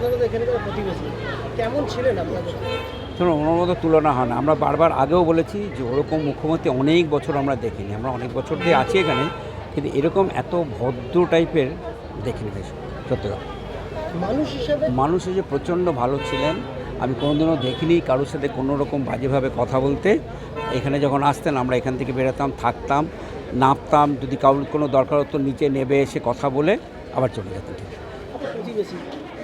আপনারা তো এখানকার প্রতিবেশী। কেমন ছিলেন আপনাদের? শুনুন ওনার মতো তুলনা হয় না। আমরা বারবার আগেও বলেছি যে ওরকম মুখ্যমন্ত্রী অনেক বছর আমরা দেখিনি। আমরা অনেক বছর দিয়ে আছি এখানে কিন্তু এরকম এত ভদ্র টাইপের দেখিনি বেশ সত্যি। মানুষ হিসেবে? মানুষ যে প্রচণ্ড ভালো ছিলেন আমি কোনোদিনও দেখিনি কারোর সাথে কোনো রকম বাজেভাবে কথা বলতে। এখানে যখন আসতেন আমরা এখান থেকে বেরোতাম থাকতাম নামতাম যদি কারোর কোনো দরকার হতো নিচে নেবে এসে কথা বলে আবার চলে ঠিক প্রতিবেশী?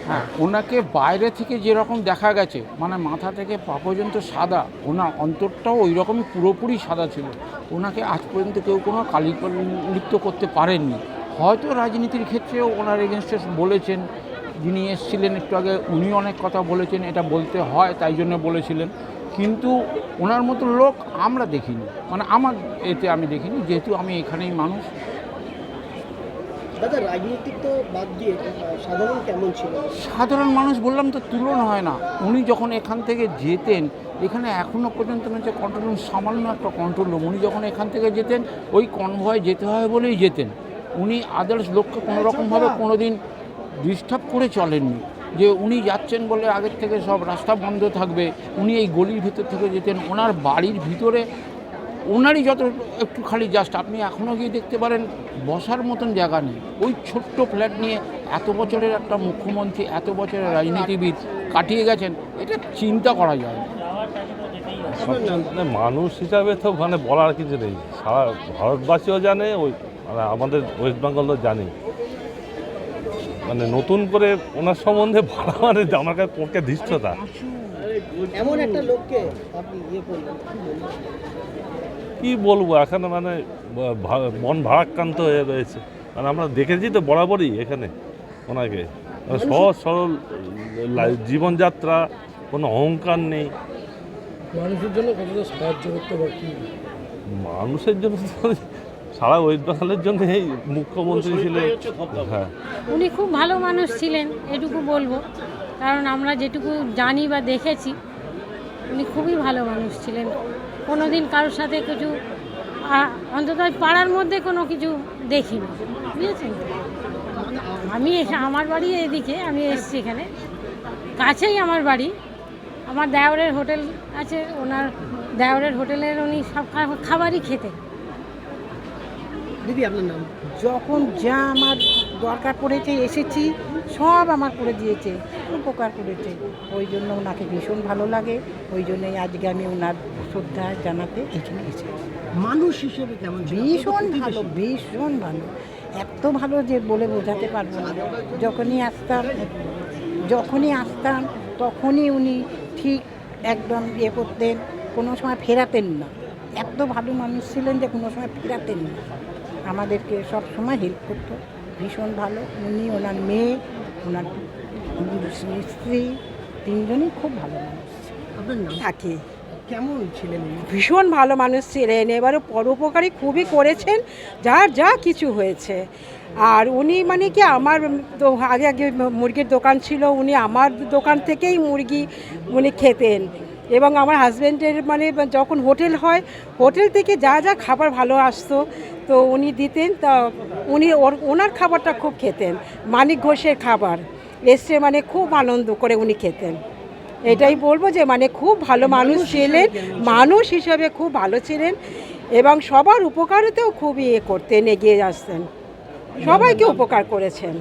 হ্যাঁ। ওনাকে বাইরে থেকে যেরকম দেখা গেছে মানে মাথা থেকে পা পর্যন্ত সাদা ওনার অন্তরটাও ওই রকমই পুরোপুরি সাদা ছিল। ওনাকে আজ পর্যন্ত কেউ কোনো কালিলিপ্ত করতে পারেননি। হয়তো রাজনীতির ক্ষেত্রেও ওনার এগেনস্টে বলেছেন। যিনি এসেছিলেন একটু আগে, উনি অনেক কথা বলেছেন, এটা বলতে হয়, তাই জন্য বলেছিলেন। কিন্তু ওনার মতো লোক আমরা দেখিনি। মানে আমার এতে আমি দেখিনি, যেহেতু আমি এখানেই মানুষ। দাদা রাজনীতিক তো বাদ দিয়ে সাধারণ কেমন ছিল? সাধারণ মানুষ বললাম তো তুলনা হয় না। উনি যখন এখান থেকে যেতেন এখানে এখনও পর্যন্ত হচ্ছে কন্ট্রোল রুম সামান্য একটা কন্ট্রোল রুম উনি যখন এখান থেকে যেতেন ওই কনভয় যেতে হয় বলেই যেতেন। উনি আদার্স লোককে কোনো রকমভাবে কোনো দিন ডিস্টার্ব করে চলেননি। যে উনি যাচ্ছেন বলে আগের থেকে সব রাস্তা বন্ধ থাকবে উনি এই গলির ভিতর থেকে যেতেন ওনার বাড়ির ভিতরে ওনারই যত একটু খালি জাস্ট আপনি এখনও গিয়ে দেখতে পারেন বসার মতন জায়গা নেই। ওই ছোট্ট ফ্ল্যাট নিয়ে এত বছরের একটা মুখ্যমন্ত্রী এত বছরের রাজনীতিবিদ কাটিয়ে গেছেন এটা চিন্তা করা যায় মানে মানুষ হিসাবে তো মানে বলার কিছু নেই। সারা ভারতবাসীও জানে ওই মানে আমাদের ওয়েস্ট বেঙ্গলও জানে মানে নতুন করে ওনার সম্বন্ধে বলা মানে আমার কাছে পক্ষে ধৃষ্টতা। এমন একটা লোককে আপনি ইয়ে করলেন কি বলব? এখানে মানে মন ভারাক্রান্ত হয়ে রয়েছে। মানে আমরা দেখেছি তো বরাবরই এখানে ওনাকে। মানে সহজ সরল জীবনযাত্রা কোনো অহংকার নেই। মানুষের জন্য কতটা সাহায্য করতে পারে কি? মানুষের জন্য সারা ওয়েস্ট বেঙ্গলের জন্য এই মুখ্যমন্ত্রী ছিলেন। হ্যাঁ। উনি খুব ভালো মানুষ ছিলেন এটুকু বলব। কারণ আমরা যেটুকু জানি বা দেখেছি উনি খুবই ভালো মানুষ ছিলেন। কোনো দিন কারোর সাথে কিছু অন্তত পাড়ার মধ্যে কোনো কিছু দেখিনি। বুঝেছেন? আমি এসে, আমার বাড়ি এদিকে, আমি এসেছি এখানে। কাছেই আমার বাড়ি। আমার দেওরের হোটেল আছে, ওনার দেওরের হোটেলের উনি সব খাবারই খেতেন। দিদি আপনার নাম? যখন যা আমার দরকার পড়েছে এসেছি সব আমার করে দিয়েছে উপকার করেছে। ওই জন্য ওনাকে ভীষণ ভালো লাগে ওই জন্যই আজকে আমি ওনার শ্রদ্ধা জানাতে এখানে এসেছি। মানুষ হিসেবে কেমন ভীষণ ভালো ভীষণ ভালো। এত ভালো যে বলে বোঝাতে পারব না। যখনই আসতাম যখনই আসতাম তখনই উনি ঠিক একদম ইয়ে করতেন কোনো সময় ফেরাতেন না। এত ভালো মানুষ ছিলেন যে কোনো সময় ফেরাতেন না। আমাদেরকে সব সময় হেল্প করতো। ভীষণ ভালো। উনি ওনার মেয়ে ওনার স্ত্রী তিনজনই খুব ভালো মানুষ থাকে কেমন ছিলেন ভীষণ ভালো মানুষ ছিলেন। এবারে পরোপকারী খুবই করেছেন যার যা কিছু হয়েছে। আর উনি মানে কি আমার তো আগে আগে মুরগির দোকান ছিল উনি আমার দোকান থেকেই মুরগি উনি খেতেন। এবং আমার হাজব্যান্ডের মানে যখন হোটেল হয় হোটেল থেকে যা যা খাবার ভালো আসতো তো উনি দিতেন তা উনি ওর- ওনার খাবারটা খুব খেতেন মানিক ঘোষের খাবার। এসে মানে খুব আনন্দ করে উনি খেতেন। এটাই বলব যে মানে খুব ভালো মানুষ ছিলেন মানুষ হিসেবে খুব ভালো ছিলেন এবং সবার উপকারেতেও খুব ইয়ে করতেন এগিয়ে আসতেন। সবাইকে উপকার করেছেন।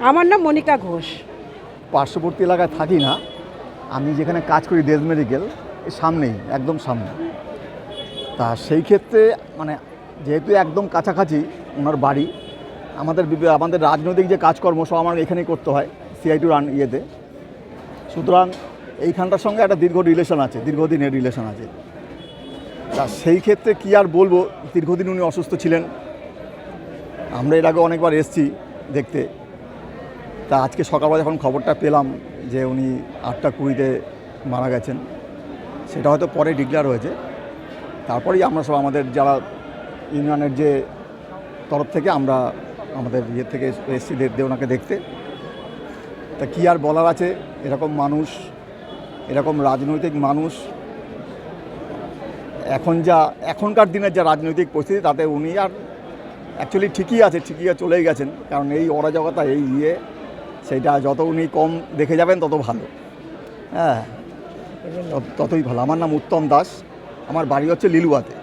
আমার নাম মনিকা ঘোষ। পার্শ্ববর্তী এলাকায় থাকি না। আমি যেখানে কাজ করি দেশ মেডিকেল সামনেই, একদম সামনে। তা সেই ক্ষেত্রে মানে যেহেতু একদম কাছাকাছি ওনার বাড়ি, আমাদের আমাদের রাজনৈতিক যে কাজকর্ম সব আমার এখানেই করতে হয় সিআই টু রান ইয়েতে। সুতরাং এইখানটার সঙ্গে একটা দীর্ঘ রিলেশন আছে, দীর্ঘদিনের রিলেশন আছে। তা সেই ক্ষেত্রে কি আর বলব, দীর্ঘদিন উনি অসুস্থ ছিলেন। আমরা এর আগে অনেকবার এসছি দেখতে। তা আজকে সকালবেলা যখন খবরটা পেলাম যে উনি আটটা কুড়িতে মারা গেছেন, সেটা হয়তো পরে ডিক্লেয়ার হয়েছে। তারপরেই আমরা সব আমাদের যারা ইউনিয়নের যে তরফ থেকে আমরা আমাদের ইয়ে থেকে এসছি ওনাকে দেখতে। তা কী আর বলার আছে? এরকম মানুষ, এরকম রাজনৈতিক মানুষ, এখন যা, এখনকার দিনের যা রাজনৈতিক পরিস্থিতি, তাতে উনি আর অ্যাকচুয়ালি ঠিকই আছে, ঠিকই চলেই গেছেন। কারণ এই অরাজকতা, এই ইয়ে সেইটা যত উনি কম দেখে যাবেন, তত ভালো। হ্যাঁ ততই ভালো। আমার নাম উত্তম দাস। আমার বাড়ি হচ্ছে লিলুয়াতে।